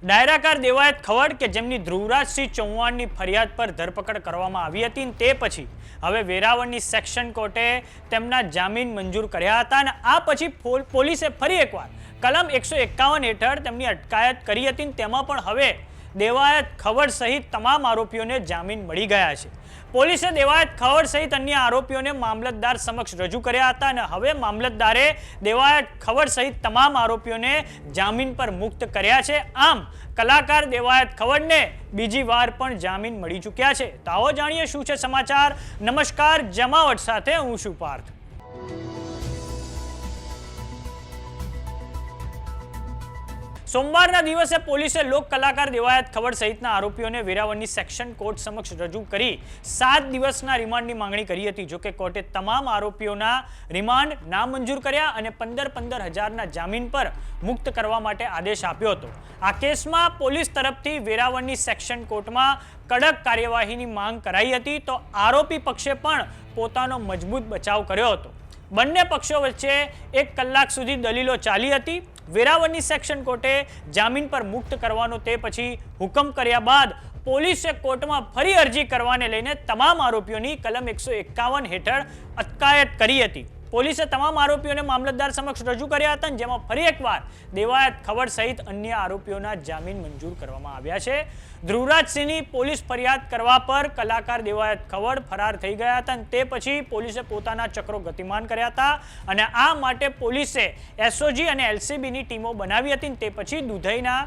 ડાયરાકાર દેવાયત ખવડ કે જેમની ધ્રુવરાજસિંહ ચૌહાણની ફરિયાદ પર ધરપકડ કરવામાં આવી હતી તે પછી હવે વેરાવળની સેક્શન કોર્ટે તેમના જામીન મંજૂર કર્યા હતા અને આ પછી પોલીસે ફરી એકવાર કલમ એકસો એકાવન હેઠળ તેમની અટકાયત કરી હતી તેમાં પણ હવે દેવાયત ખવડ સહિત તમામ આરોપીઓને જામીન મળી ગયા છે. પોલીસે દેવાયત ખવડ સહિત અન્ય આરોપીઓને મામલતદાર સમક્ષ રજૂ કર્યા હતા અને હવે મામલતદારે દેવાયત ખવડ સહિત તમામ આરોપીઓને જામીન પર મુક્ત કર્યા છે. આમ, કલાકાર દેવાયત ખવડને બીજી વાર પણ જામીન મળી ચૂક્યા છે. તો આવો જાણીએ શું છે સમાચાર. નમસ્કાર, જમાવટ સાથે હું છું પાર્થ. સોમવારના દિવસે પોલીસે લોક કલાકાર દેવાયત ખવડ સહિતના આરોપીઓને વેરાવળની સેક્શન કોર્ટ સમક્ષ રજૂ કરી સાત દિવસના રિમાન્ડની માંગણી કરી હતી. જોકે કોર્ટે તમામ આરોપીઓના રિમાન્ડ નામંજૂર કર્યા અને પંદર પંદર હજારના જામીન પર મુક્ત કરવા માટે આદેશ આપ્યો હતો. આ કેસમાં પોલીસ તરફથી વેરાવળની સેક્શન કોર્ટમાં કડક કાર્યવાહીની માંગ કરાઈ હતી તો આરોપી પક્ષે પણ પોતાનો મજબૂત બચાવ કર્યો હતો. બંને પક્ષો વચ્ચે એક કલાક સુધી દલીલો ચાલી હતી. વેરાવળની સેક્શન કોર્ટે જામીન પર મુક્ત કરવાનો તે પછી હુકમ કર્યા બાદ પોલીસે કોર્ટમાં ફરી અરજી કરવાને લઈને તમામ આરોપીઓની કલમ એકસો એકાવન હેઠળ અટકાયત કરી હતી. પોલીસે તમામ આરોપીઓને મામલતદાર સમક્ષ રજૂ કર્યા હતા જેમાં ફરી એકવાર દેવાયત ખવડ સહિત અન્ય આરોપીઓના જામીન મંજૂર કરવામાં આવ્યા છે. ધ્રુવરાજસિંહની પોલીસ ફરિયાદ કરવા પર કલાકાર દેવાયત ખવડ ફરાર થઈ ગયા હતા તે પછી પોલીસે પોતાના ચક્રો ગતિમાન કર્યા હતા અને આ માટે પોલીસે એસઓજી અને એલસીબીની ટીમો બનાવી હતી તે પછી દુધઈના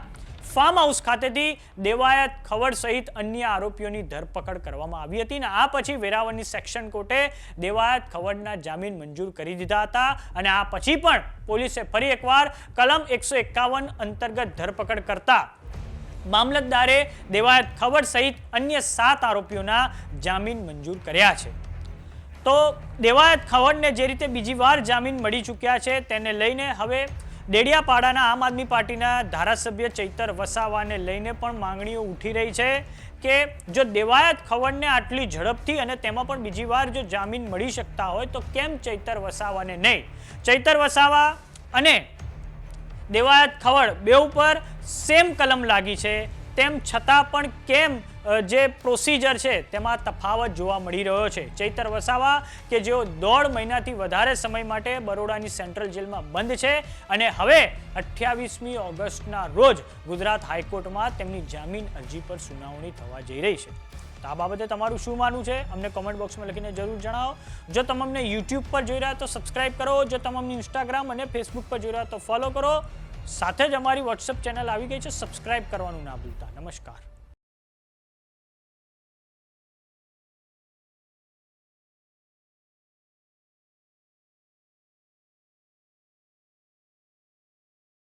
ફાર્મ હાઉસ ખાતેથી દેવાયત ખવડ સહિત અન્ય આરોપીઓની ધરપકડ કરવામાં આવી હતી અને આ પછી વેરાવળની સેક્શન કોર્ટે દેવાયત ખવડના જામીન મંજૂર કરી દીધા હતા અને આ પછી પણ પોલીસે ફરી એકવાર કલમ એકસો અંતર્ગત ધરપકડ કરતા મામલતદારે દેવાયત ખવડ સહિત અન્ય સાત આરોપીઓના જામીન મંજૂર કર્યા છે. તો દેવાયત ખવડને જે રીતે બીજી વાર જામીન મળી ચૂક્યા છે તેને લઈને હવે ડેડિયાપાડાના આમ આદમી પાર્ટીના ધારાસભ્ય ચૈતર વસાવાને લઈને પણ માંગણીઓ ઉઠી રહી છે કે જો દેવાયત ખવડને આટલી ઝડપથી અને તેમાં પણ બીજી વાર જો જામીન મળી શકતા હોય તો કેમ ચૈતર વસાવાને નહીં? ચૈતર વસાવા અને દેવાયત ખવડ બે ઉપર સેમ કલમ લાગી છે. તેમ છતાં પણ કેમ જે પ્રોસિજર છે તેમાં તફાવત જોવા મળી રહ્યો છે? ચૈતર વસાવા કે જેઓ દોઢ મહિનાથી વધારે સમય માટે બરોડાની સેન્ટ્રલ જેલમાં બંધ છે અને હવે અઠ્યાવીસમી ઓગસ્ટના રોજ ગુજરાત હાઈકોર્ટમાં તેમની જામીન અરજી પર સુનાવણી થવા જઈ રહી છે. તો આ બાબતે તમારું શું માનવું છે? અમને કોમેન્ટ બોક્સમાં લખીને જરૂર જણાવો. જો તમે અમને યુટ્યુબ પર જોઈ રહ્યા તો સબસ્ક્રાઈબ કરો. જો તમે અમને ઇન્સ્ટાગ્રામ અને ફેસબુક પર જોઈ રહ્યા તો ફોલો કરો. સાથે જ અમારી વોટ્સઅપ ચેનલ આવી ગઈ છે. સબસ્ક્રાઇબ કરવાનું ના ભૂલતા. નમસ્કાર.